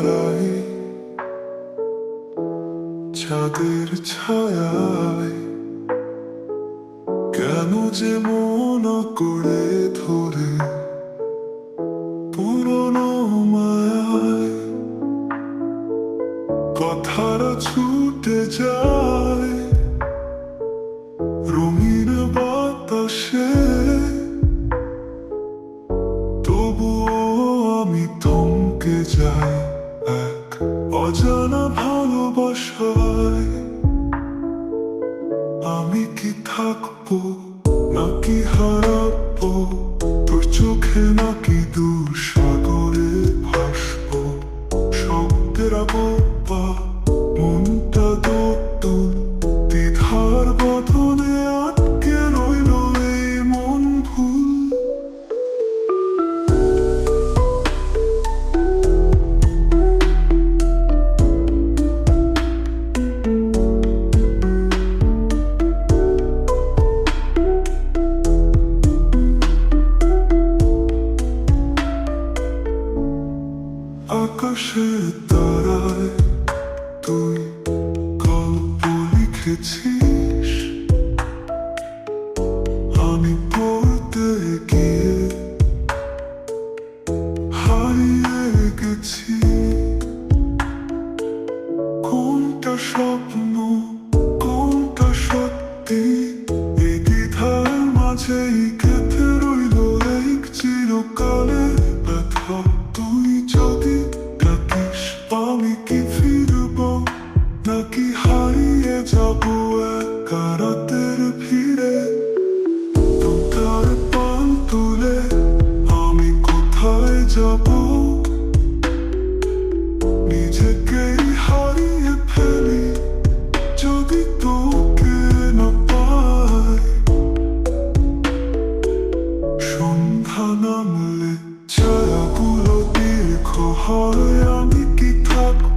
তারাই ছাদের ছায়ায়, কেন যে মন করে ধরে পুরনো মায়ায়, কথারা ছুটে যায়, রঙিন বাতাসে। তবুও আমি তমকে যাই। অজানা ভালোবাসায় আমি কি থাকব, নাকি হারাবো? তোর চোখে নাকি দূর সাগরে ভাসবো? শব্দের আবপা মনটা দোটন দ্বিধার আকাশে তারায় তুই গল্প লিখেছিস আমি পড়তে গিয়ে হারিয়ে গেছি। সন্ধ্যা ছায়া পুরো দীর্ঘ হয় আমি কি থাকব